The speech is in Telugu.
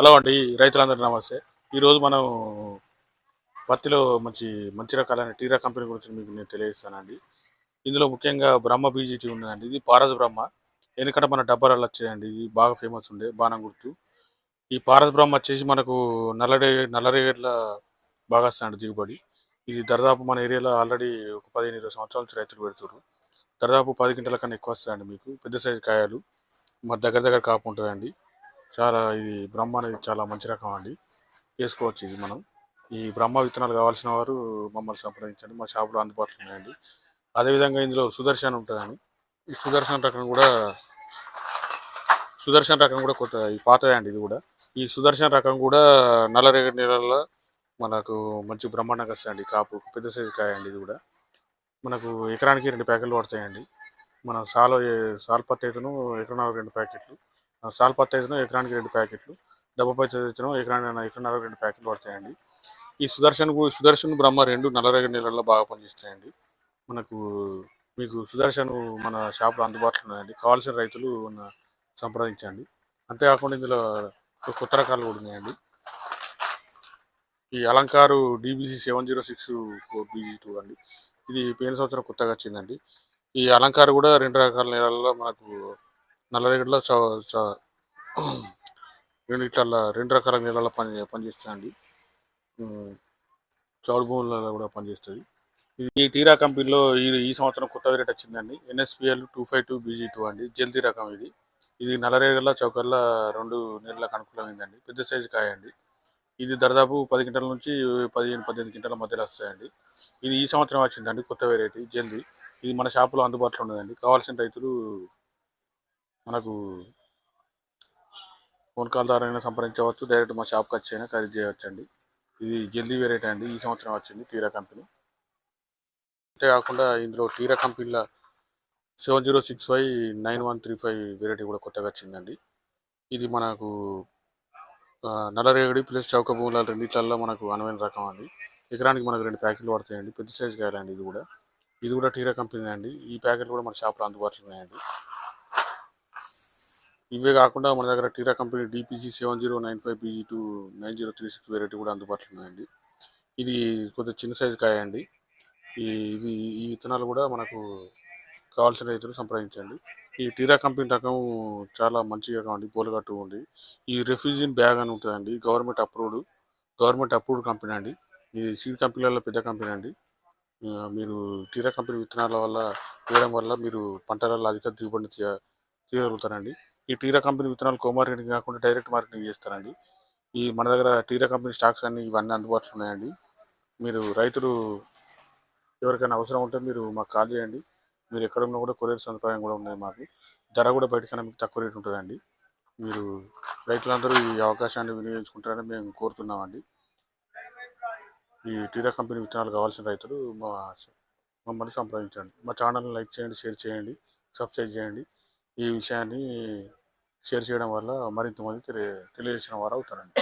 హలో అండి రైతులందరూ నమస్తే. ఈరోజు మనం పత్తిలో మంచి మంచి రకాలైన టీరా కంపెనీ గురించి మీకు నేను తెలియజేస్తానండి. ఇందులో ముఖ్యంగా బ్రహ్మ బీజీటీ ఉన్నదండి. ఇది పారస్ బ్రహ్మ. ఎందుకంటే మన డబ్బాలలో వచ్చేయండి ఇది బాగా ఫేమస్ ఉండే బాణం గుర్తు. ఈ పారస్ బ్రహ్మ వచ్చేసి మనకు నల్లడే నల్లరేగడ్ల బాగా వస్తాయండి దిగుబడి. ఇది దాదాపు మన ఏరియాలో ఆల్రెడీ ఒక పదిహేను ఇరవై సంవత్సరాల నుంచి రైతులు పెడుతున్నారు దాదాపు పది గంటల కన్నా ఎక్కువ వస్తాయండి మీకు. పెద్ద సైజు కాయలు. మరి దగ్గర దగ్గర కాపు ఉంటుందండి. చాలా ఇది బ్రహ్మ అనేది చాలా మంచి రకం అండి. వేసుకోవచ్చు ఇది మనం. ఈ బ్రహ్మ విత్తనాలు కావాల్సిన వారు మమ్మల్ని సంప్రదించండి. మా షాపులో అందుబాటులో ఉన్నాయండి. అదేవిధంగా ఇందులో సుదర్శన్ ఉంటుందండి. ఈ సుదర్శన్ రకం కూడా సుదర్శన్ రకం కూడా కొత్త ఈ పాతదే అండి ఇది కూడా. ఈ సుదర్శన్ రకం కూడా నల్లరేగడి నీళ్ళల్లో మనకు మంచి బ్రహ్మాండంగా వస్తాయండి. కాపు పెద్ద సైజు కాయ అండి ఇది కూడా. మనకు ఎకరానికి రెండు ప్యాకెట్లు పడతాయండి. మన సాలో సాల్ పత్తి అయితేను ఎకరానికి రెండు ప్యాకెట్లు. సాల్ పత్తి అయితేను ఎకరానికి రెండు ప్యాకెట్లు డబ్బు పత్తి అయితేను ఎకరానికి ఎకరన్నర రెండు ప్యాకెట్లు పడతాయండి. ఈ సుదర్శన్ సుదర్శన్ బ్రహ్మ రెండు నల్లరేగడి నీళ్ళల్లో బాగా పనిచేస్తాయండి. మనకు మీకు సుదర్శన్ మన షాప్లో అందుబాటులో ఉన్నాయండి. కావాల్సిన రైతులు సంప్రదించండి. అంతేకాకుండా ఇందులో కొత్త రకాలు కూడా ఉన్నాయండి. ఈ అలంకారు DBC seven zero six four BG two అండి. ఇది పోయిన సంవత్సరం కొత్తగా వచ్చిందండి. ఈ అలంకారు కూడా రెండు రకాల నేలల్లో మనకు నల్లరేగడిలో చ చ- రెండు ఇట్లా రెండు రకాల నీళ్ళలో పని పనిచేస్తాయండి చౌడు భూములలో కూడా పనిచేస్తుంది ఇది ఈ టీరా కంపెనీలో ఈ ఈ సంవత్సరం కొత్త రేట్ వచ్చిందండి. NSPL two five two BG two అండి. జల్దీ రకం ఇది. ఇది నల్లరేగల చౌకర్ల రెండు నీళ్ళకు అనుకూలమైందండి. పెద్ద సైజు కాయ అండి. ఇది దాదాపు పది గంటల నుంచి పదిహేను పద్దెనిమిది గంటల మధ్యలో వస్తాయండి. ఇది ఈ సంవత్సరం వచ్చిందండి కొత్త వెరైటీ జల్దీ. ఇది మన షాపులో అందుబాటులో ఉన్నదండి. కావాల్సిన రైతులు మనకు ఫోన్ కాల్ ద్వారా అయినా సంప్రదించవచ్చు. డైరెక్ట్ మా షాప్కి వచ్చి అయినా ఖరీదు చేయవచ్చండి. ఇది జల్దీ వెరైటీ అండి. ఈ సంవత్సరం వచ్చింది టీరా కంపెనీ. అంతేకాకుండా ఇందులో టీరా కంపెనీలో seven zero six five nine one three five variety కూడా కొత్తగా వచ్చిందండి. ఇది మనకు నల్లరేగడి ప్లస్ చౌక భూముల రెండిట్లలో మనకు అనువైన రకం అండి. ఎకరానికి మనకు రెండు ప్యాకెట్లు పడతాయండి. పెద్ద సైజు కాయాలండి ఇది కూడా. ఇది కూడా టీరా కంపెనీ అండి. ఈ ప్యాకెట్లు కూడా మన షాప్లో అందుబాటులో ఉన్నాయండి. ఇవే కాకుండా మన దగ్గర టీరా company DPG seven zero nine five BG two nine zero three six variety కూడా అందుబాటులో ఉన్నాయండి. ఇది కొద్దిగా చిన్న సైజు కాయ అండి ఈ ఇవి ఈ విత్తనాలు కూడా మనకు కావాల్సిన రైతులు సంప్రదించండి. ఈ టీరా కంపెనీ రకం చాలా మంచి రకం అండి పోలగట్టు ఉంది. ఈ రెఫ్యూజిన్ బ్యాగ్ అని ఉంటుందండి government approved government approved company అండి. ఈ సీడ్ కంపెనీలలో పెద్ద కంపెనీ అండి. మీరు టీరా కంపెనీ విత్తనాల వల్ల వేయడం వల్ల మీరు పంటలలో అధిక దిగుబడిని తీయగలుగుతారండి. ఈ టీరా కంపెనీ విత్తనాలు కోమార్కెటింగ్ కాకుండా డైరెక్ట్ మార్కెటింగ్ చేస్తారండి. ఈ మన దగ్గర టీరా కంపెనీ స్టాక్స్ అన్ని ఇవన్నీ అందుబాటులో ఉన్నాయండి. మీరు రైతులు ఎవరికైనా అవసరం ఉంటే మీరు మాకు కాల్ చేయండి. మీరు ఎక్కడ ఉన్నా కూడా కొరియర్ సదుపాయం కూడా ఉన్నాయి మాకు. ధర కూడా బయటకన్నా మీకు తక్కువ రేటు ఉంటుందండి. మీరు రైతులందరూ ఈ అవకాశాన్ని వినియోగించుకుంటారని మేము కోరుతున్నామండి. ఈ టీరా కంపెనీ విత్తనాలు కావాల్సిన రైతులు మా మమ్మల్ని సంప్రదించండి. మా ఛానల్ని లైక్ చేయండి షేర్ చేయండి సబ్స్క్రైబ్ చేయండి. ఈ విషయాన్ని షేర్ చేయడం వల్ల మరింత మంది తెలియజేసిన వారు అవుతారండి.